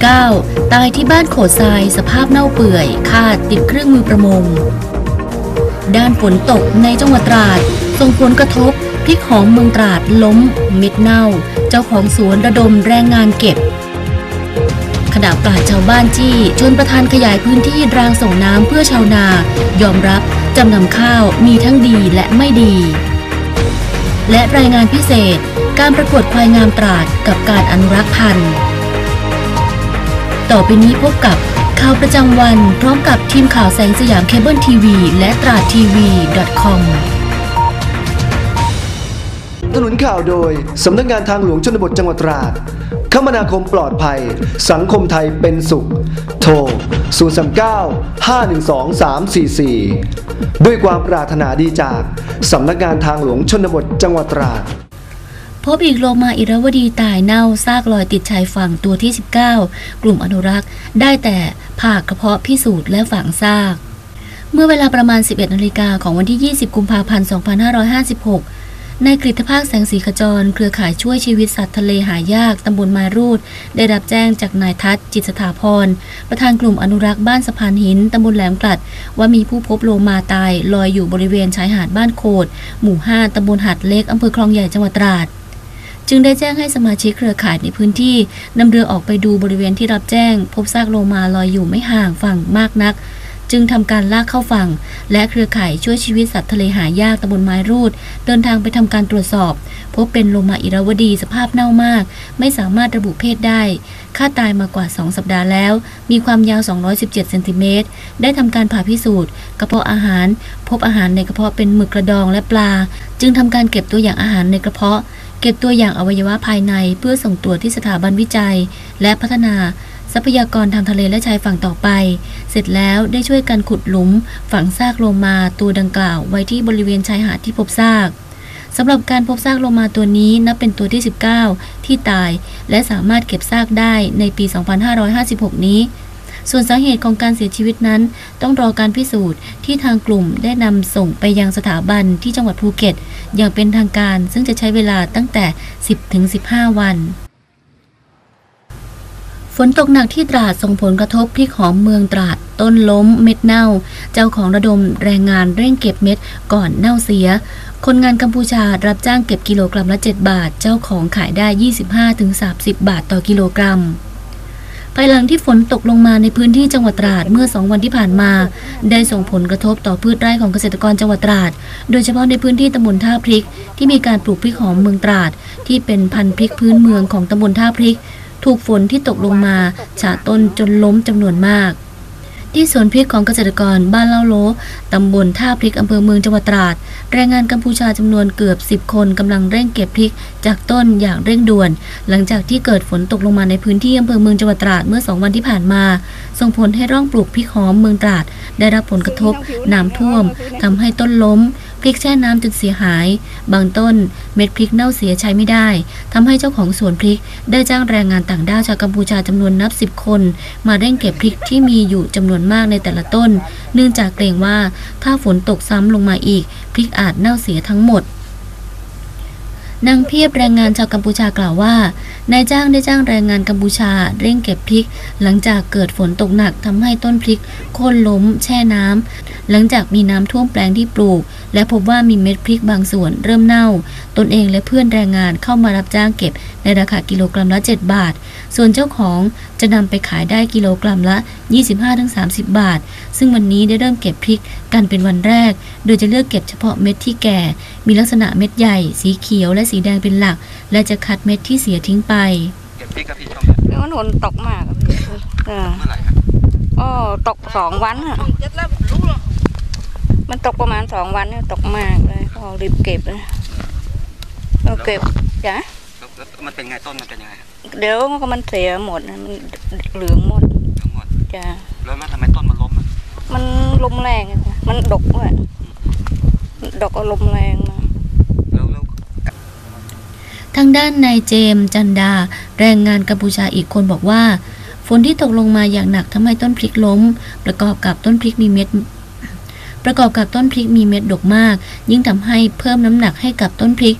โลมาตัวที่19 ตายที่บ้านโขดทรายสภาพเน่าเปื่อย ขาดติดเครื่องมือประมง ด้านฝนตกในจังหวัดตราดส่งผลกระทบพริกหอมเมืองตราดล้มเม็ดเน่า เจ้าของสวนระดมแรงงานเก็บขณะปราชชาวบ้านจี้ชนประธานขยายพื้นที่รางส่งน้ำเพื่อชาวนา ยอมรับจำนำข้าวมีทั้งดีและไม่ดี และรายงานพิเศษ การประกวดควายงามตราดกับการอนุรักษ์พันธุ์ ต่อไปนี้พบกับข่าวประจำวัน พร้อมกับทีมข่าวแสงสยามเคเบิลทีวี และตราทีวี .com ถนนข่าวโดย สำนักงานทางหลวงชนบทจังหวัดตราด คมนาคมปลอดภัย สังคมไทยเป็นสุข โทร 039 512 344 ด้วยความปรารถนาดีจาก สำนักงานทางหลวงชนบทจังหวัดตราด พบอีกโลมาอิรวดีตายเน่าซากลอยติดชายฝั่งตัวที่ 19 กลุ่มอนุรักษ์ ได้แต่ผ่ากระเพาะพิสูจน์และฝังซาก เมื่อเวลาประมาณ 11นาฬิกาของวันที่ 20 กุมภาพันธ์ 2556ในกฤตภาคแสงสีขจร เครือข่ายช่วยชีวิตสัตว์ทะเลหายากตำบลมารูด ได้รับแจ้งจากนายทัศจิตสถาพร ประธานกลุ่มอนุรักษ์บ้านสะพานหินตำบลแหลมกลัด ว่ามีผู้พบโลมาตายลอยอยู่บริเวณชายหาดบ้านโคดหมู่ 5ตำบลหาดเล็กอำเภอคลองใหญ่จังหวัดตราด จึงได้แจ้งให้สมาชิกเครือข่ายในพื้นที่นำเรือออกไปดูบริเวณที่รับแจ้ง พบซากโลมาลอยอยู่ไม่ห่างฝั่งมากนัก จึงทำการลากเข้าฝั่ง และเครือข่ายช่วยชีวิตสัตว์ทะเลหายากตำบลไม้รูด เดินทางไปทำการตรวจสอบ พบเป็นโลมาอิราวดีสภาพเน่ามาก ไม่สามารถระบุเพศได้ค่าตายมากว่า 2 สัปดาห์แล้ว มีความยาว 217 เซนติเมตร ได้ทำการผ่าพิสูจน์ กระเพาะอาหาร พบอาหารในกระเพาะเป็นหมึกกระดองและปลา จึงทำการเก็บตัวอย่างอาหารในกระเพาะ เก็บตัวอย่างอวัยวะภายในเพื่อส่งตรวจที่สถาบันวิจัย และพัฒนาทรัพยากรทางทะเลและชายฝั่งต่อไป เสร็จแล้วได้ช่วยกันขุดหลุม ฝังซากโลมาตัวดังกล่าวไว้ที่บริเวณชายหาดที่พบซากสำหรับการพบซากโลมาตัวนี้นับเป็นตัวที่ 19 ที่ตาย และสามารถเก็บซากได้ในปี 2556 นี้ ส่วนสาเหตุของการเสียชีวิตนั้น ต้องรอการพิสูจน์ที่ทางกลุ่มได้นำส่งไปยังสถาบันที่จังหวัดภูเก็ต อย่างเป็นทางการซึ่งจะใช้เวลาตั้งแต่ 10-15 วันฝนตกหนักที่ตราดส่งผลกระทบพริกหอมเมืองตราด ต้นล้มเม็ดเน่า เจ้าของระดมแรงงานเร่งเก็บเม็ดก่อนเน่าเสีย คนงานกัมพูชารับจ้างเก็บกิโลกรัมละ 7 บาท เจ้าของขายได้ 25-30 บาทต่อกิโลกรัม ภายหลังที่ฝนตกลงมาในพื้นที่จังหวัดตราดเมื่อ2วันที่ผ่านมา ได้ส่งผลกระทบต่อพืชไร่ของเกษตรกรจังหวัดตราด โดยเฉพาะในพื้นที่ตำบลท่าพริก ที่มีการปลูกพริกหอมเมืองตราด ที่เป็นพันธุ์พริกพื้นเมืองของตำบลท่าพริก ถูกฝนที่ตกลงมาฉาต้นจนล้มจำนวนมาก ที่สวนพริกของเกษตรกรบ้านเล่าโลตำบลท่าพริกอำเภอเมืองจังหวัดตราด แรงงานกัมพูชาจำนวนเกือบ 10 คนกำลังเร่งเก็บพริกจากต้นอย่างเร่งด่วน หลังจากที่เกิดฝนตกลงมาในพื้นที่อำเภอเมืองจังหวัดตราดเมื่อ 2 วันที่ผ่านมา ส่งผลให้ร่องปลูกพริกหอมเมืองตราด ได้รับผลกระทบน้ำท่วมทำให้ต้นล้ม พริกแช่น้ำจนเสียหาย บางต้นเม็ดพริกเน่าเสียใช้ไม่ได้ ทำให้เจ้าของสวนพริกได้จ้างแรงงานต่างด้าวชาวกัมพูชาจำนวนนับสิบคน มาเร่งเก็บพริกที่มีอยู่จำนวนมากในแต่ละต้น เนื่องจากเกรงว่าถ้าฝนตกซ้ำลงมาอีก พริกอาจเน่าเสียทั้งหมดนางเพียบแรงงานชาวกัมพูชากล่าวว่า นายจ้างได้จ้างแรงงานกัมพูชาเร่งเก็บพริก หลังจากเกิดฝนตกหนักทำให้ต้นพริกโค่นล้มแช่น้ำหลังจากมีน้ำท่วมแปลงที่ปลูก และพบว่ามีเม็ดพริกบางส่วนเริ่มเน่า ตนเองและเพื่อนแรงงานเข้ามารับจ้างเก็บในราคากิโลกรัมละ 7 บาท ส่วนเจ้าของจะนำไปขายได้กิโลกรัมละ 25-30 บาท ซึ่งวันนี้ได้เริ่มเก็บพริกกันเป็นวันแรก โดยจะเลือกเก็บเฉพาะเม็ดที่แก่ มีลักษณะเม็ดใหญ่ สีเขียวและสีแดงเป็นหลัก และจะคัดเม็ดที่เสียทิ้งไปเก็บพริกกับพี่ช่องเนี่ยแล้วมันฝนตกมากอะพี่เออเมื่อไหร่ครับอ๋อตกสองวันอะมันตกประมาณสองวันเนี่ยตกมากเลยก็รีบเก็บเลยเราเก็บจ้ะแล้วแล้วมันเป็นไงต้นมันเป็นยังไงครับเดี๋ยวมันก็มันเสียหมดนะมันเหลืองหมดทั้งหมดจ้ะแล้วมันทำไมต้นมันล้มอะมันลมแรงอะจ้ะมันดกด้วยดกเอาลมแรงมา แล้วแล้ว ทางด้านนายเจมส์จันดา แรงงานกัมพูชาอีกคนบอกว่า ฝนที่ตกลงมาอย่างหนักทำให้ต้นพริกล้ม ประกอบกับต้นพริกมีเม็ด ประกอบกับต้นพริกมีเม็ดดกมาก ยิ่งทำให้เพิ่มน้ำหนักให้กับต้นพริก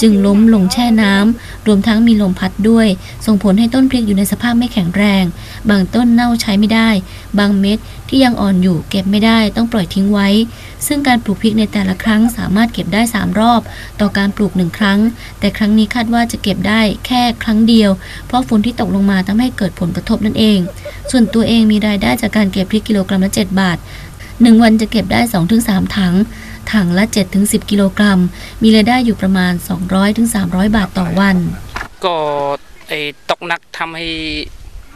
จึงล้มลงแช่น้ำรวมทั้งมีลมพัดด้วย ส่งผลให้ต้นพริกอยู่ในสภาพไม่แข็งแรง บางต้นเน่าใช้ไม่ได้ บางเม็ดที่ยังอ่อนอยู่เก็บไม่ได้ต้องปล่อยทิ้งไว้ ซึ่งการปลูกพริกในแต่ละครั้งสามารถเก็บได้ 3 รอบ ต่อการปลูกหนึ่งครั้ง แต่ครั้งนี้คาดว่าจะเก็บได้แค่ครั้งเดียว เพราะฝนที่ตกลงมาทำให้เกิดผลกระทบนั่นเอง ส่วนตัวเองมีรายได้จากการเก็บพริกกิโลกรัมละ7บาท1วันจะเก็บได้ 2-3 ถัง ถังละ 7-10 กิโลกรัม มีรายได้อยู่ประมาณ 200-300 บาทต่อวัน ก็ไอ้ตกหนักทำให้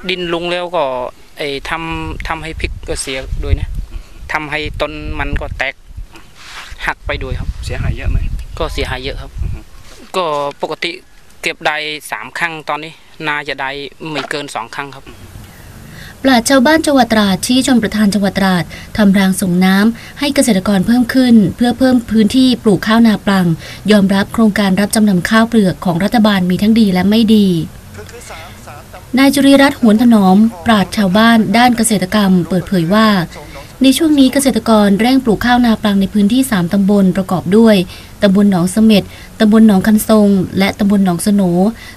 ดินลงแล้วก็ไอ้ทำทำให้พริกก็เสียด้วยนะทำให้ต้นมันก็แตกหักไปด้วยครับ เสียหายเยอะไหมก็เสียหายเยอะครับ ก็ปกติเก็บได้สามครั้งตอนนี้ นาจะได้ไม่เกินสองครั้งครับ ปราชญ์ชาวบ้านจังหวัดตราดที่ชนประธานจังหวัดตราดทำรางส่งน้ำให้เกษตรกรเพิ่มขึ้น เพื่อเพิ่มพื้นที่ปลูกข้าวนาปลัง ยอมรับโครงการรับจำนำข้าวเปลือกของรัฐบาลมีทั้งดีและไม่ดีนายจุริรัตน์หวนถนอม ปราชญ์ชาวบ้านด้านเกษตรกรรม เปิดเผยว่า ในช่วงนี้เกษตรกรเร่งปลูกข้าวนาปลังในพื้นที่ 3 ตำบลประกอบด้วย ตำบลหนองเสม็ด ตำบลหนองคันทรง และตำบลหนองสโน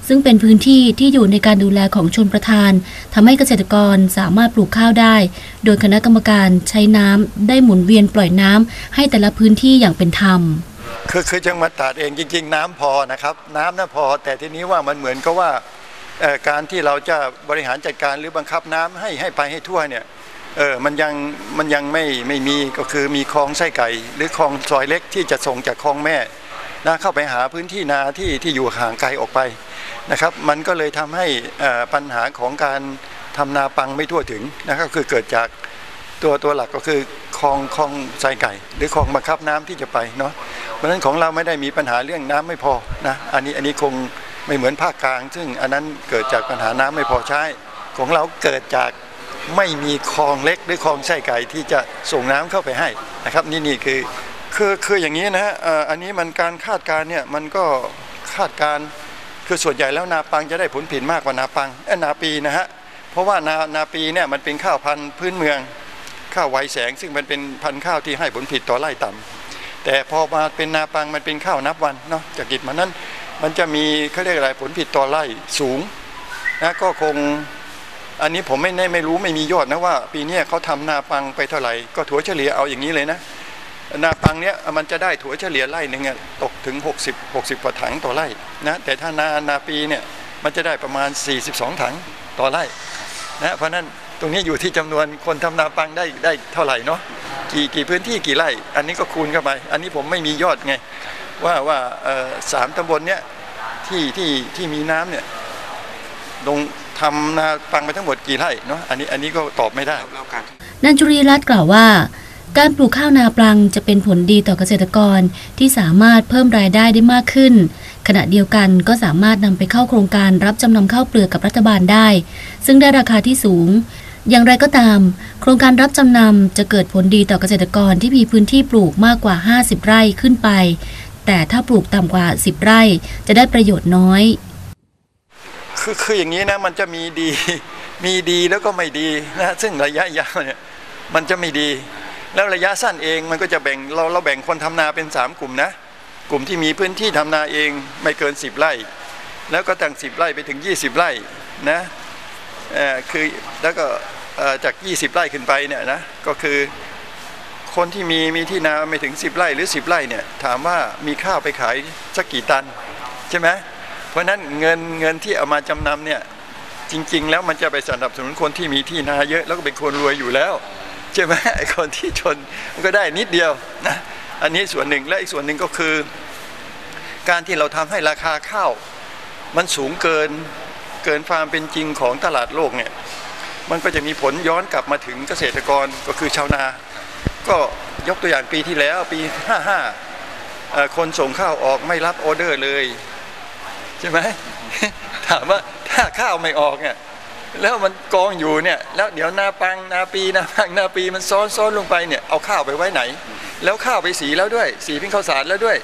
ซึ่งเป็นพื้นที่ที่อยู่ในการดูแลของชนประทานทำให้เกษตรกรสามารถปลูกข้าวได้ โดยคณะกรรมการใช้น้ำได้หมุนเวียนปล่อยน้ำให้แต่ละพื้นที่อย่างเป็นธรรม คือคือจังหวัดตราดเองจริง ๆ น้ำพอนะครับน้ำน่ะพอ แต่ทีนี้ว่ามันเหมือนกับว่าการที่เราจะบริหารจัดการหรือบังคับน้ำให้ให้ไปให้ทั่วเนี่ย เออมันยังมันยังไม่ไม่มีก็คือมีคลองไส้ไก่ หรือคลองซอยเล็กที่จะส่งจากคลองแม่นะเข้าไปหาพื้นที่นาที่ที่อยู่ห่างไกลออกไปนะครับ มันก็เลยทำให้อ่อปัญหาของการทำนาปังไม่ทั่วถึงนะครับคือเกิดจากตัวตัวหลักก็คือคลองคลองไส้ไก่ หรือคลองบังคับน้ำที่จะไปเนาะเพราะฉะนั้นของเราไม่ได้มีปัญหาเรื่องน้ำไม่พอนะอันนี้อันนี้คงไม่เหมือนภาคกลาง ซึ่งอันนั้นเกิดจากปัญหาน้ำไม่พอใช้ของเราเกิดจาก ไม่มีคลองเล็กหรือคลองไส้ไก่ที่จะส่งน้ำเข้าไปให้นะครับนี่นี่คือคือคืออย่างนี้นะฮะอันนี้มันการคาดการเนี่ยมันก็คาดการคือส่วนใหญ่แล้วนาปังจะได้ผลผลิตมากกว่านาปังเอ้ยนาปีนะฮะเพราะว่านานาปีเนี่ยมันเป็นข้าวพันธุ์พื้นเมืองข้าวไวแสง ซึ่งมันเป็นพันธุ์ข้าวที่ให้ผลผลิตต่อไร่ต่ำแต่พอมาเป็นนาปังมันเป็นข้าวนับวันเนาะจากกิจมันนั้น มันจะมีเขาเรียกอะไรผลผลิตต่อไร่สูงนะก็คง อันนี้ผมไม่แน่ไม่รู้ไม่มียอดนะว่า ปีเนี้ยเขาทำนาปังไปเท่าไหร่ก็ถั่วเฉลี่ยเอาอย่างนี้เลยนะนาปังเนี้ยมันจะได้ถั่วเฉลี่ยไร่หนึ่งตกถึง 60 60กว่าถังต่อไร่นะแต่ถ้านานาปีเนี่ยมันจะได้ประมาณ 42 ถังต่อไร่นะเพราะฉะนั้นตรงนี้อยู่ที่จำนวนคนทำนาปังได้ได้เท่าไหร่เนาะกี่กี่พื้นที่กี่ไร่ อันนี้ก็คูณเข้าไป อันนี้ผมไม่มียอดไง ว่าว่าสามตำบลเนี้ยที่ที่ที่มีน้ำเนี่ยลง ทำนาปังไปทั้งหมดกี่ไร่เนาะอันนี้อันนี้ก็ตอบไม่ได้แล้วการนจุรีรัตน์กล่าวว่า การปลูกข้าวนาปลังจะเป็นผลดีต่อเกษตรกรที่สามารถเพิ่มรายได้ได้มากขึ้น ขณะเดียวกันก็สามารถนำไปเข้าโครงการรับจำนำข้าวเปลือกกับรัฐบาลได้ ซึ่งได้ราคาที่สูงอย่างไรก็ตาม โครงการรับจำนำจะเกิดผลดีต่อเกษตรกรที่มีพื้นที่ปลูกมากกว่า 50 ไร่ขึ้นไป แต่ถ้าปลูกต่ำกว่า 10 ไร่จะได้ประโยชน์น้อย คือคืออย่างนี้นะมันจะมีดี มีดีแล้วก็ไม่ดีนะซึ่งระยะยาวเนี่ยมันจะไม่ดี แล้วระยะสั้นเองมันก็จะแบ่งเราเราแบ่งคนทำนาเป็น 3 กลุ่มนะ กลุ่มที่มีพื้นที่ทำนาเองไม่เกิน 10 ไร่ แล้วก็ตั้ง10 ไร่ไปถึง 20 ไร่นะเออคือแล้วก็จาก 20 ไร่ขึ้นไปเนี่ยนะก็คือคนที่มีมีที่นาไม่ถึง 10 ไร่หรือ 10 ไร่เนี่ยถามว่ามีข้าวไปขายสักกี่ตันใช่ไหม เพราะฉะนั้นเงินเงินที่เอามาจำนำเนี่ยจริง ๆ แล้วมันจะไปสนับสนุนคนที่มีที่นาเยอะแล้วก็เป็นคนรวยอยู่แล้วใช่ไหมไอ้คนที่จนมันก็ได้นิดเดียวนะอันนี้ส่วนหนึ่งและอีกส่วนหนึ่งก็คือ การที่เราทำให้ราคาข้าวมันสูงเกินเกินความเป็นจริงของตลาดโลกเนี่ยมันก็จะมีผลย้อนกลับมาถึงเกษตรกรก็คือชาวนา ก็ยกตัวอย่างปีที่แล้วปี 55คนส่งข้าวออกไม่รับออเดอร์เลย ช่ไหมถามว่าถ้าข้าวไม่ออกเนี่ยแล้วมันกองอยู่เนี่ย แล้วเดี๋ยวนาปังนาปีนาปังนาปีมันซ้อนซ้อนลงไปเนี่ยเอาข้าวไปไว้ไหน แล้วข้าวไปสีแล้วด้วย สีเป็นข้าวสารแล้วด้วย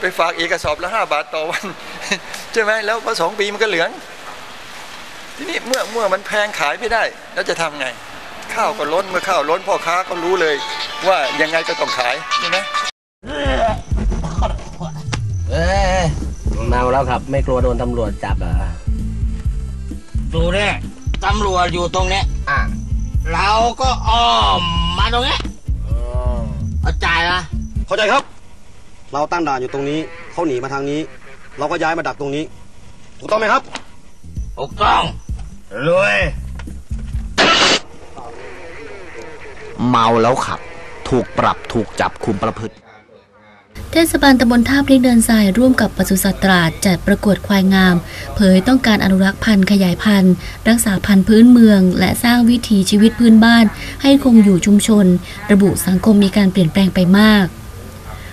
ไปฝากเอกสอบละห้าบาทต่อวันใช่ไหมแล้วพอสองปีมันก็เหลือง ทีนี้เมื่อเมื่อมันแพงขายไม่ได้ แล้วจะทำไง ข้าวก็ล้นเมื่อข้าวล้นพ่อค้าก็รู้เลย ว่ายังไงก็ต้องขายใช่ไหม เมาแล้วครับ ไม่กลัวโดนตำรวจจับเหรอะดูเนี่ยตำรวจอยู่ตรงเนี้ยอะเราก็อ้อมมาตรงเนี้ยเข้าใจนะเข้าใจครับ เราตั้งด่านอยู่ตรงนี้เขาหนีมาทางนี้ เราก็ย้ายมาดักตรงนี้ ถูกต้องไหมครับถูกต้องรวยเมาแล้วขับ ถูกปรับถูกจับคุมประพฤติ เทศบาลตำบลท่าพริกเดินทรายร่วมกับปศุสัตว์ตราดจัดประกวดควายงาม เผยต้องการอนุรักษ์พันธุ์ขยายพันธุ์ รักษาพันธุ์พื้นเมือง และสร้างวิถีชีวิตพื้นบ้าน ให้คงอยู่ชุมชน ระบุสังคมมีการเปลี่ยนแปลงไปมาก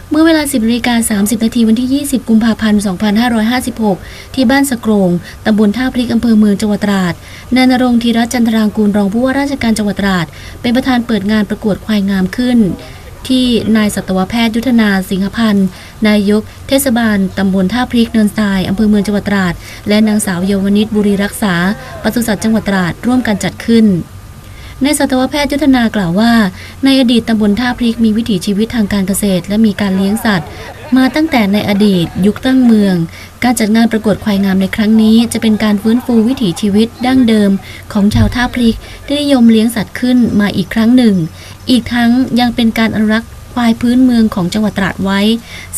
เมื่อเวลา 10นาฬิกา30 นาทีวันที่ 20 กุมภาพันธ์ 2556 ที่บ้านสะโกรง ตำบลท่าพริกอำเภอเมืองจังหวัดตราด นายนรงธีรัตน์จันทรางกูลรองผู้ว่าราชการจังหวัดตราด เป็นประธานเปิดงานประกวดควายงามขึ้น ที่นายสัตวแพทย์ยุทธนาสิงหพันธ์นายกเทศบาลตำบลท่าพริกเนินทรายอำเภอเมืองจังหวัดตราด และนางสาวเยาวนิตบุรีรักษาปศุสัตว์จังหวัดตราดร่วมกันจัดขึ้นนายสัตวแพทย์ยุทธนากล่าวว่า ในอดีตตำบลท่าพริกมีวิถีชีวิตทางการเกษตร และมีการเลี้ยงสัตว์ มาตั้งแต่ในอดีต ยุคตั้งเมือง การจัดงานประกวดควายงามในครั้งนี้ จะเป็นการฟื้นฟูวิถีชีวิตดั้งเดิม ของชาวท่าพริกที่นิยมเลี้ยงสัตว์ขึ้นมาอีกครั้งหนึ่ง อีกทั้งยังเป็นการอนุรักษ์ควายพื้นเมืองของจังหวัดตราดไว้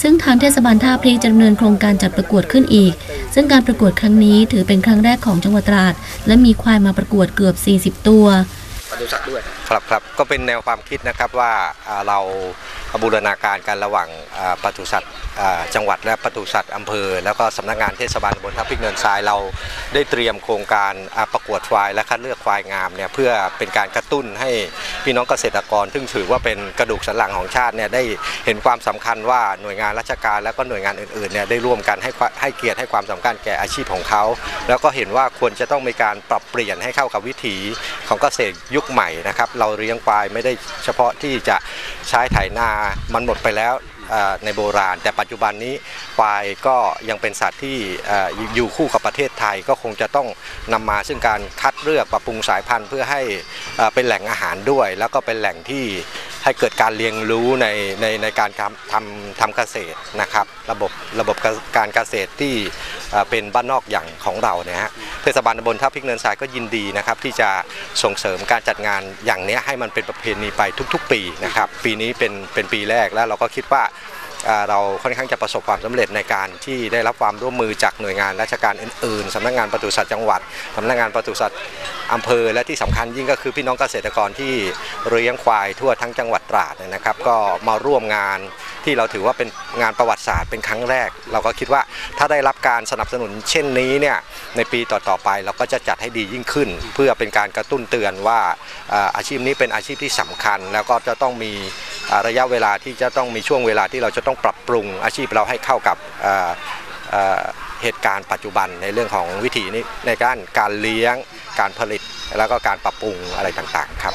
ซึ่งทางเทศบาลท่าพริกจะดำเนินโครงการจัดประกวดขึ้นอีก ซึ่งการประกวดครั้งนี้ถือเป็นครั้งแรกของจังหวัดตราด และมีควายมาประกวดเกือบ 40 ตัว ครับครับก็เป็นแนวความคิดนะครับว่าเรา บูรณาการกันระหว่างปศุสัตว์จังหวัดและปศุสัตว์อำเภอ แล้วก็สำนักงานเทศบาลบนทับพิกเนินทรายเราได้เตรียมโครงการประกวดควายและคัดเลือกควายงามเนี่ยเพื่อเป็นการกระตุ้นให้พี่น้องเกษตรกร ซึ่งถือว่าเป็นกระดูกสันหลังของชาติเนี่ยได้เห็นความสำคัญว่าหน่วยงานราชการและก็หน่วยงานอื่นๆเนี่ยได้ร่วมกันให้ให้เกียรติให้ความสำคัญแก่อาชีพของเขา แล้วก็เห็นว่าควรจะต้องมีการปรับเปลี่ยนให้เข้ากับวิถีของเกษตรยุคใหม่นะครับเราเลี้ยงควายไม่ได้เฉพาะที่จะใช้ไถนามันหมดไปแล้วในโบราณ แต่ปัจจุบันนี้ควายก็ยังเป็นสัตว์ที่อยู่คู่กับประเทศไทยก็คงจะต้องนำมาซึ่งการคัดเลือกปรับปรุงสายพันธุ์เพื่อให้เป็นแหล่งอาหารด้วย แล้วก็เป็นแหล่งที่ ให้เกิดการเรียนรู้ในในในการทำทำทำเกษตรนะครับ ระบบระบบการเกษตรที่เป็นบ้านนอกอย่างของเราเนี่ยฮะเทศบาลตำบลท่าพิกเนินทรายก็ยินดีนะครับที่จะส่งเสริมการจัดงานอย่างนี้ให้มันเป็นประเพณีไปทุก ๆ ปีนะครับ ปีนี้เป็นเป็นปีแรกแล้วเราก็คิดว่า เราค่อนข้างจะประสบความสำเร็จในการที่ได้รับความร่วมมือจากหน่วยงานราชการอื่นๆสำนักงานปศุสัตว์จังหวัดสำนักงานปศุสัตว์อำเภอ และที่สำคัญยิ่งก็คือพี่น้องเกษตรกรที่เลี้ยงควายทั่วทั้งจังหวัดตราดนะครับ ก็มาร่วมงานที่เราถือว่าเป็นงานประวัติศาสตร์เป็นครั้งแรก เราก็คิดว่าถ้าได้รับการสนับสนุนเช่นนี้เนี่ยในปีต่อๆไปเราก็จะจัดให้ดียิ่งขึ้น เพื่อเป็นการกระตุ้นเตือนว่าอาชีพนี้เป็นอาชีพที่สำคัญ แล้วก็จะต้องมี ระยะเวลาที่จะต้องมีช่วงเวลาที่เราจะต้องปรับปรุงอาชีพเราให้เข้ากับอ่าอ่าเหตุการณ์ปัจจุบันในเรื่องของวิถีนี้ในการการเลี้ยง การผลิตแล้วก็การปรับปรุงอะไรต่างๆครับ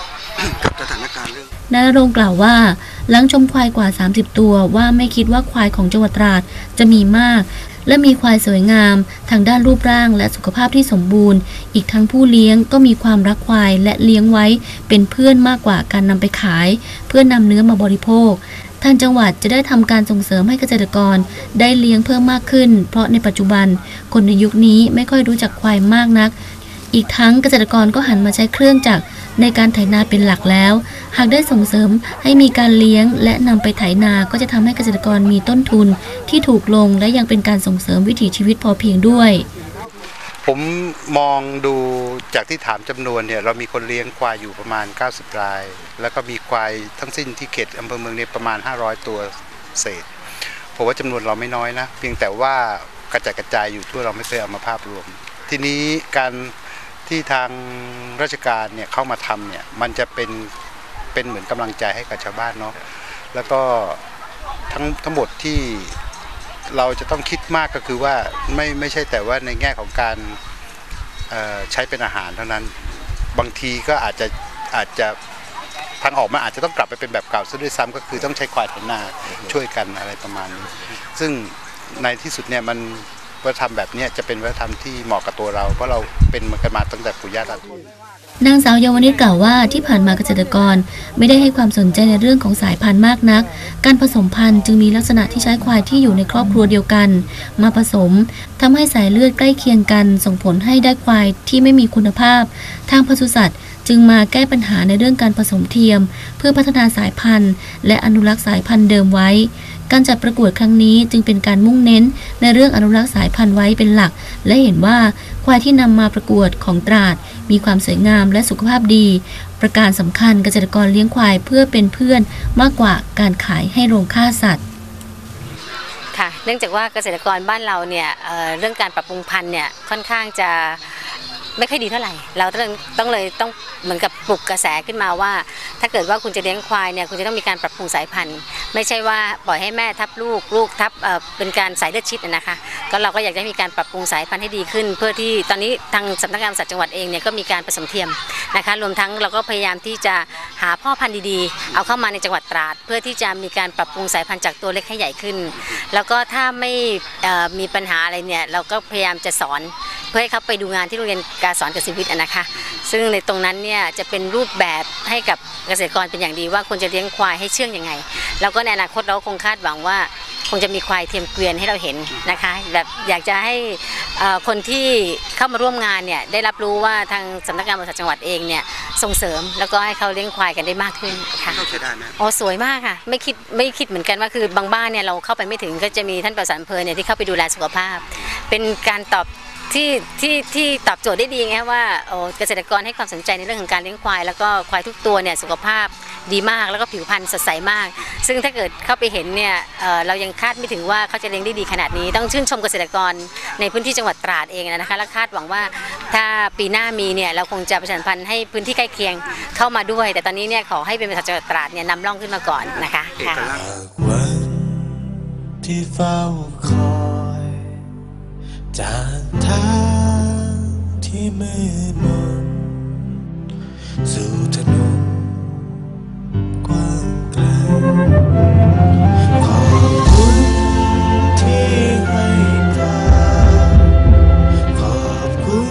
กับสถานการณ์เรื่องนายณรงค์กล่าวว่า หลังชมควายกว่า 30 ตัวว่าไม่คิดว่าควายของจังหวัดตราดจะมีมาก และมีควายสวยงาม ทางด้านรูปร่างและสุขภาพที่สมบูรณ์ อีกทั้งผู้เลี้ยงก็มีความรักควายและเลี้ยงไว้เป็นเพื่อนมากกว่าการนำไปขาย เพื่อนำเนื้อมาบริโภคทางจังหวัดจะได้ทำการส่งเสริมให้เกษตรกรได้เลี้ยงเพิ่มมากขึ้น เพราะในปัจจุบัน คนในยุคนี้ไม่ค่อยรู้จักควายมากนัก อีกทั้งเกษตรกรก็หันมาใช้เครื่องจักร ในการไถนาเป็นหลักแล้ว หากได้ส่งเสริมให้มีการเลี้ยง และนำไปไถนาก็จะทำให้เกษตรกรมีต้นทุนที่ถูกลงและยังเป็นการส่งเสริมวิถีชีวิตพอเพียงด้วย ผมมองดูจากที่ถามจำนวนเนี่ยเรามีคนเลี้ยงควายอยู่ประมาณ 90 ราย แล้วก็มีควายทั้งสิ้นที่เขตอำเภอเมืองเนี่ยประมาณ 500 ตัวเศษผมว่าจำนวนเราไม่น้อยนะเพียงแต่ว่ากระจายกระจายอยู่ทั่วเราไม่เคยเอามาภาพรวม ทีนี้การ ที่ทางราชการเนี่ยเข้ามาทำเนี่ยมันจะเป็นเป็นเหมือนกำลังใจให้กับชาวบ้านเนาะแล้วก็ทั้งทั้งหมดที่เราจะต้องคิดมากก็คือว่าไม่ไม่ใช่แต่ว่าในแง่ของการเอ่อใช้เป็นอาหารเท่านั้นบางทีก็อาจจะอาจจะทางออกมันอาจจะต้องกลับไปเป็นแบบเก่าซะด้วยซ้ำก็คือต้องใช้ควายไถนาช่วยกันอะไรประมาณนี้ ซึ่งในที่สุดเนี่ยมัน วัฒนธรรมแบบนี้จะเป็นวัฒนธรรมที่เหมาะกับตัวเรา เพราะเราเป็นมากันมาตั้งแต่ปู่ย่าตายายนางสาวเยาวนิชกล่าวว่าที่ผ่านมาเกษตรกรไม่ได้ให้ความสนใจในเรื่องของสายพันธุ์มากนัก การผสมพันธุ์จึงมีลักษณะที่ใช้ควายที่อยู่ในครอบครัวเดียวกัน มาผสมทำให้สายเลือดใกล้เคียงกัน ส่งผลให้ได้ควายที่ไม่มีคุณภาพ ทางปศุสัตว์จึงมาแก้ปัญหาในเรื่องการผสมเทียม เพื่อพัฒนาสายพันธุ์ และอนุรักษ์สายพันธุ์เดิมไว้ การจัดประกวดครั้งนี้จึงเป็นการมุ่งเน้นในเรื่องอนุรักษ์สายพันธุ์ไว้เป็นหลัก และเห็นว่าควายที่นำมาประกวดของตราด มีความสวยงามและสุขภาพดี ประการสำคัญเกษตรกรเลี้ยงควายเพื่อเป็นเพื่อนมากกว่าการขายให้โรงฆ่าสัตว์ค่ะเนื่องจากว่าเกษตรกรบ้านเราเนี่ยเเรื่องการปรับปรุงพันธุ์เนี่ยค่อนข้างจะ ไม่ค่อยดีเท่าไหร่ เราต้องต้องเลยต้องเหมือนกับปลุกกระแสขึ้นมาว่า ถ้าเกิดว่าคุณจะเลี้ยงควายเนี่ยคุณจะต้องมีการปรับปรุงสายพันธุ์ ไม่ใช่ว่าปล่อยให้แม่ทับลูกลูกทับเอ่อเป็นการสายเลือดชิดนะคะ ก็เราก็อยากจะมีการปรับปรุงสายพันธุ์ให้ดีขึ้น เพื่อที่ตอนนี้ทางสำนักงานสัตว์จังหวัดเองเนี่ยก็มีการผสมเทียมนะคะรวมทั้งเราก็พยายามที่จะหาพ่อพันธุ์ดีๆ เอาเข้ามาในจังหวัดตราด เพื่อที่จะมีการปรับปรุงสายพันธุ์จากตัวเล็กให้ใหญ่ขึ้น แล้วก็ถ้าไม่เอ่อมีปัญหาอะไรเนี่ยเราก็พยายามจะสอน เพื่อให้เขาไปดูงานที่โรงเรียนการสอนเกษตรวิทย์อะนะคะ ซึ่งในตรงนั้นเนี่ยจะเป็นรูปแบบให้กับเกษตรกรเป็นอย่างดีว่าควรจะเลี้ยงควายให้เชื่องยังไง แล้วก็ในอนาคตเราก็คงคาดหวังว่าคงจะมีควายเทียมเกวียนให้เราเห็นนะคะแบบอยากจะให้เอ่อคนที่เข้ามาร่วมงานเนี่ยได้รับรู้ว่าทางสำนักงานบริษัทจังหวัดเองเนี่ยส่งเสริมแล้วก็ให้เขาเลี้ยงควายกันได้มากขึ้นค่ะเข้าใช้ได้ไหมโอ้สวยมากค่ะ ไม่คิดไม่คิดเหมือนกันว่าคือบางบ้านเนี่ยเราเข้าไปไม่ถึงก็จะมีท่านประสานอำเพลินเนี่ยที่เข้าไปดูแลสุขภาพ เป็นการตอบ ที่ที่ที่ตอบโจทย์ได้ดีไงคะว่าโอ้เกษตรกรให้ความสนใจในเรื่องของการเลี้ยงควาย แล้วก็ควายทุกตัวเนี่ยสุขภาพดีมากแล้วก็ผิวพรรณสดใสมาก ซึ่งถ้าเกิดเข้าไปเห็นเนี่ยเอ่อเรายังคาดไม่ถึงว่าเขาจะเลี้ยงได้ดีขนาดนี้ ต้องชื่นชมเกษตรกรในพื้นที่จังหวัดตราดเองนะคะและคาดหวังว่าถ้าปีหน้ามีเนี่ยเราคงจะประชาสัมพันธ์ให้พื้นที่ใกล้เคียงเข้ามาด้วย แต่ตอนนี้เนี่ยขอให้เป็นบริษัทจังหวัดตราดเนี่ยนำร่องขึ้นมาก่อนนะคะค่ะวันที่เฝ้าคอย จากทางที่มืดมนสู่ถนนกว้างไกลขอบคุณที่ให้การขอบคุณ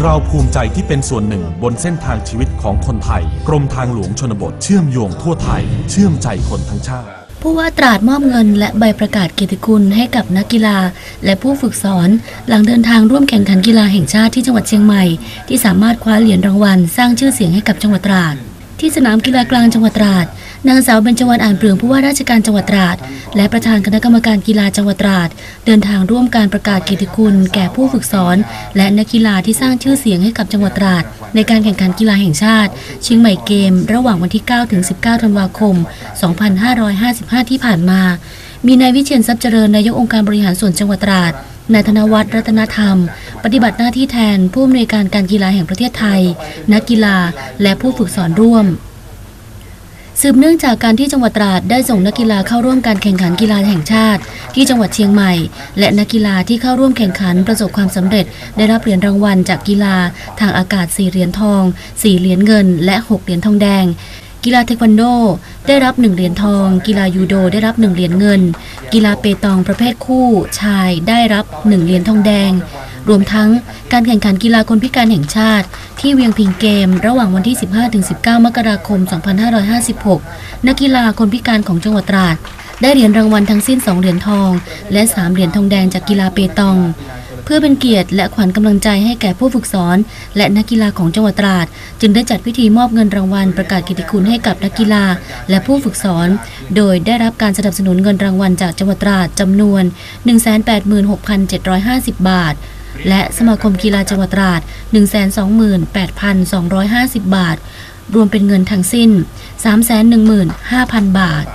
เราภูมิใจที่เป็นส่วนหนึ่งบนเส้นทางชีวิตของคนไทย กรมทางหลวงชนบทเชื่อมโยงทั่วไทย เชื่อมใจคนทั้งชาติ ผู้ว่าตราดมอบเงินและใบประกาศเกียรติคุณให้กับนักกีฬา และผู้ฝึกสอน หลังเดินทางร่วมแข่งขันกีฬาแห่งชาติที่จังหวัดเชียงใหม่ ที่สามารถคว้าเหรียญรางวัล สร้างชื่อเสียงให้กับจังหวัดตราด ที่สนามกีฬากลางจังหวัดตราด นางสาวเบญจวรรณอ่านเปลืองผู้ว่าราชการจังหวัดตราด และประธานคณะกรรมการกีฬาจังหวัดตราด เดินทางร่วมการประกาศเกียรติคุณแก่ผู้ฝึกสอน และนักกีฬาที่สร้างชื่อเสียงให้กับจังหวัดตราด ในการแข่งขันกีฬาแห่งชาติเชียงใหม่เกม ระหว่างวันที่ 9 ถึง 19 ธันวาคม 2555 ที่ผ่านมา มีนายวิเชียนทรัพย์เจริญนายกองค์การบริหารส่วนจังหวัดตราดนายธนวัฒน์รัตนธรรม ปฏิบัติหน้าที่แทนผู้อำนวยการการกีฬาแห่งประเทศไทย นักกีฬาและผู้ฝึกสอนร่วม สืบเนื่องจากการที่จังหวัดตราดได้ส่งนักกีฬาเข้าร่วมการแข่งขันกีฬาแห่งชาติ ที่จังหวัดเชียงใหม่ และนักกีฬาที่เข้าร่วมแข่งขันประสบความสำเร็จ ได้รับเหรียญรางวัลจากกีฬา ทางอากาศ4เหรียญทอง4เหรียญเงิน และ6เหรียญทองแดง กีฬาเทควันโด ได้รับ1เหรียญทอง กีฬายูโดได้รับ1เหรียญเงิน กีฬาเปตองประเภทคู่ชายได้รับ1เหรียญทองแดง รวมทั้งการแข่งขันกีฬาคนพิการแห่งชาติ ที่เวียงพิงเกม ระหว่างวันที่ 15-19 มกราคม 2556 นักกีฬาคนพิการของจังหวัดตราดได้เหรียญรางวัลทั้งสิ้น 2 เหรียญทอง และ 3 เหรียญทองแดงจากกีฬาเปตอง เพื่อเป็นเกียรติและขวัญกำลังใจให้แก่ผู้ฝึกสอน และนักกีฬาของจังหวัดตราด จึงได้จัดพิธีมอบเงินรางวัลประกาศเกียรติคุณให้กับนักกีฬา และผู้ฝึกสอน โดยได้รับการสนับสนุนเงินรางวัลจากจังหวัดตราดจำนวน 186,750 บาทและสมาคมกีฬาจังหวัดตราด 128,250 บาท รวมเป็นเงินทั้งสิ้น 315,000 บาท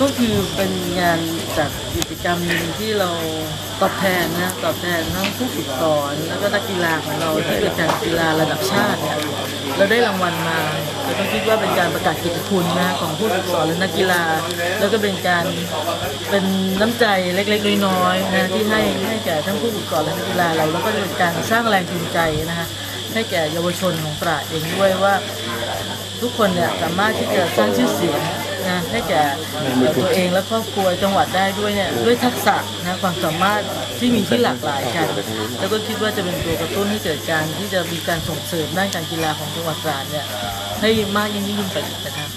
ก็คือเป็นงานจากกิจกรรมหนึ่งที่เราตอบแทนนะตอบแทนทั้งผู้ฝึกสอนแล้วก็นักกีฬาของเราที่เป็นการกีฬาระดับชาติเนี่ยเราได้รางวัลมาเราต้องคิดว่าเป็นการประกาศเกิจคุณนะของผู้ฝึกสอนและนักกีฬา แล้วก็เป็นการเป็นน้ำใจเล็กๆน้อยๆนะที่ให้ให้แก่ทั้งผู้ฝึกสอนและนักกีฬาเราแล้วก็เป็นการสร้างแรงจูงใจนะคะให้แก่เยาวชนของตราดเองด้วยว่า ทุกคนเนี่ยสามารถที่จะสร้างชื่อเสียง นะให้แก่เอ่ตัวเองและครอบครัวจังหวัดได้ด้วยเนี่ยด้วยทักษะนะความสามารถที่มีที่หลากหลายกัน แล้วก็คิดว่าจะเป็นตัวกระตุ้นให้เกิดการที่จะมีการส่งเสริมด้านการกีฬาของจังหวัดตราดเนี่ยให้มากยิ่งยิ่งไปอีกนะครับ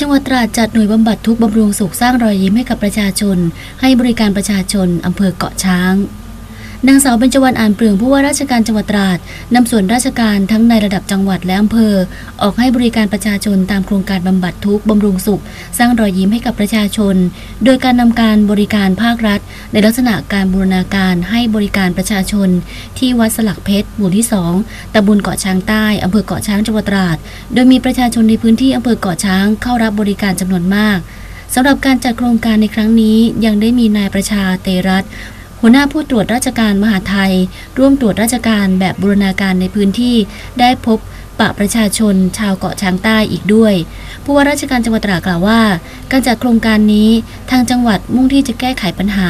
จังหวัดตราดจัดหน่วยบำบัดทุกบำรุงสุขสร้างรอยยิ้มให้กับประชาชน ให้บริการประชาชนอำเภอเกาะช้าง นางสาวเบญจวรรณอ่านเปลืองผู้ว่าราชการจังหวัดตราดนำส่วนราชการทั้งในระดับจังหวัดและอำเภอ ออกให้บริการประชาชนตามโครงการบำบัดทุกข์บำรุงสุข สร้างรอยยิ้มให้กับประชาชน โดยการนำการบริการภาครัฐ ในลักษณะการบูรณาการให้บริการประชาชน ที่วัดสลักเพชรหมู่ที่ 2ตำบลเกาะช้างใต้อำเภอเกาะช้างจังหวัดตราด โดยมีประชาชนในพื้นที่อำเภอเกาะช้างเข้ารับบริการจำนวนมากสำหรับการจัดโครงการในครั้งนี้ยังได้มีนายประชาเตรัต หัวหน้าผู้ตรวจราชการมหาไทย ร่วมตรวจราชการแบบบูรณาการในพื้นที่ ได้พบปะประชาชนชาวเกาะช้างใต้อีกด้วย ผู้ว่าราชการจังหวัดตรากล่าวว่า การจัดโครงการนี้ทางจังหวัดมุ่งที่จะแก้ไขปัญหา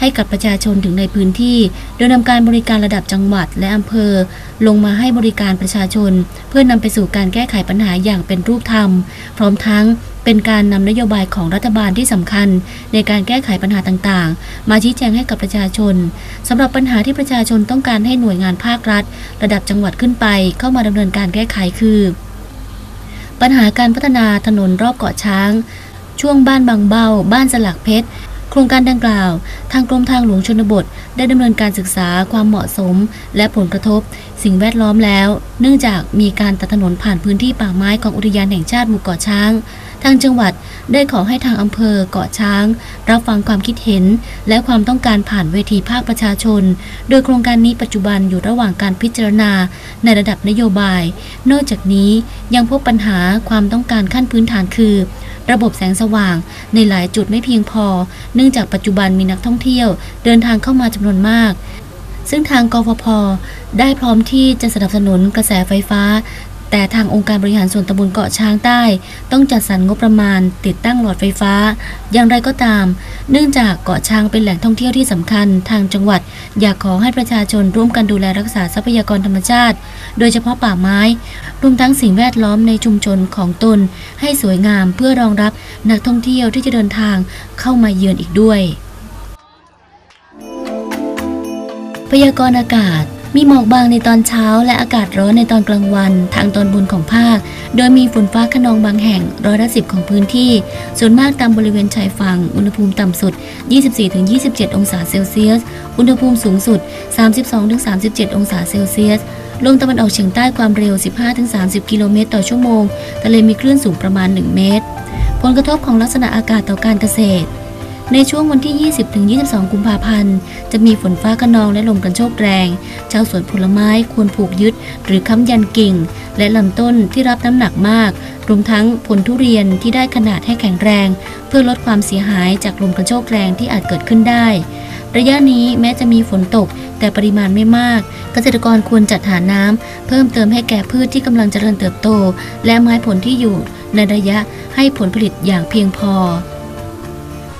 ให้กับประชาชนถึงในพื้นที่ โดยนำการบริการระดับจังหวัดและอำเภอ ลงมาให้บริการประชาชน เพื่อนำไปสู่การแก้ไขปัญหาอย่างเป็นรูปธรรม พร้อมทั้ง เป็นการนำนโยบายของรัฐบาลที่สำคัญ ในการแก้ไขปัญหาต่างๆ มาชี้แจงให้กับประชาชนสำหรับปัญหาที่ประชาชนต้องการให้หน่วยงานภาครัฐ ระดับจังหวัดขึ้นไป เข้ามาดำเนินการแก้ไขคือ ปัญหาการพัฒนาถนนรอบเกาะช้าง ช่วงบ้านบางเบาบ้านสลักเพชรโครงการดังกล่าว ทางกรมทางหลวงชนบท ได้ดำเนินการศึกษาความเหมาะสม และผลกระทบสิ่งแวดล้อมแล้ว เนื่องจากมีการตัดถนนผ่านพื้นที่ป่าไม้ของอุทยานแห่งชาติหมู่เกาะช้าง ทางจังหวัดได้ขอให้ทางอำเภอเกาะช้าง รับฟังความคิดเห็น และความต้องการผ่านเวทีภาคประชาชน โดยโครงการนี้ปัจจุบันอยู่ระหว่างการพิจารณาในระดับนโยบาย นอกจากนี้ยังพบปัญหาความต้องการขั้นพื้นฐานคือ ระบบแสงสว่างในหลายจุดไม่เพียงพอ เนื่องจากปัจจุบันมีนักท่องเที่ยว เดินทางเข้ามาจำนวนมาก ซึ่งทางกฟพได้พร้อมที่จะสนับสนุนกระแสไฟฟ้า แต่ทางองค์การบริหารส่วนตำบลเกาะช้างใต้ ต้องจัดสรรงบประมาณติดตั้งหลอดไฟฟ้า อย่างไรก็ตาม เนื่องจากเกาะช้างเป็นแหล่งท่องเที่ยวที่สำคัญทางจังหวัด อยากขอให้ประชาชนร่วมกันดูแลรักษาทรัพยากรธรรมชาติ โดยเฉพาะป่าไม้ รวมทั้งสิ่งแวดล้อมในชุมชนของตน ให้สวยงามเพื่อรองรับนักท่องเที่ยวที่จะเดินทางเข้ามาเยือนอีกด้วย ยากรณ์อากาศ มีหมอกบางในตอนเช้า และอากาศร้อนในตอนกลางวัน ทางตอนบนของภาค โดยมีฝนฟ้าขนองบางแห่งร้อยละสิบของพื้นที่ ส่วนมากตามบริเวณชายฝั่ง อุณหภูมิต่ำสุด 24-27 องศาเซลเซียส อุณหภูมิสูงสุด 32-37 องศาเซลเซียสลมตะวันออกเฉียงใต้ความเร็ว 15-30 กิโลเมตรต่อชั่วโมง ทะเลมีคลื่นสูงประมาณ 1 เมตร ผลกระทบของลักษณะอากาศต่อการเกษตร ในช่วงวันที่ 20-22 กุมภาพันธ์ จะมีฝนฟ้าคะนองและลมกันโชกแรง ชาวสวนผลไม้ควรผูกยึด หรือค้ำยันกิ่ง และลำต้นที่รับน้ำหนักมาก รวมทั้งผลทุเรียนที่ได้ขนาดให้แข็งแรง เพื่อลดความเสียหายจากลมกันโชกแรงที่อาจเกิดขึ้นได้ ระยะนี้แม้จะมีฝนตกแต่ปริมาณไม่มาก เกษตรกรควรจัดหาน้ำเพิ่มเติมให้แก่พืชที่กำลังเจริญเติบโต และไม้ผลที่อยู่ในระยะให้ผลผลิตอย่างเพียงพอ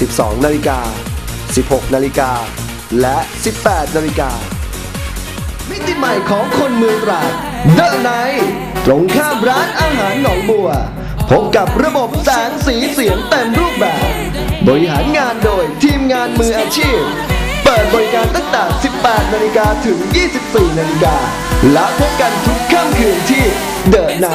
12 นาฬิกา 16 นาฬิกา และ 18 นาฬิกา มิติใหม่ของคนเมืองตราดเดอะไนตรงข้ามร้านอาหารหนองบัว พบกับระบบแสงสีเสียงเต็มรูปแบบ บริหารงานโดยทีมงานมืออาชีพ เปิดบริการตั้งแต่ 18 นาฬิกาถึง 24 นาฬิกา และพบกันทุกค่ำคืนที่เดอะไน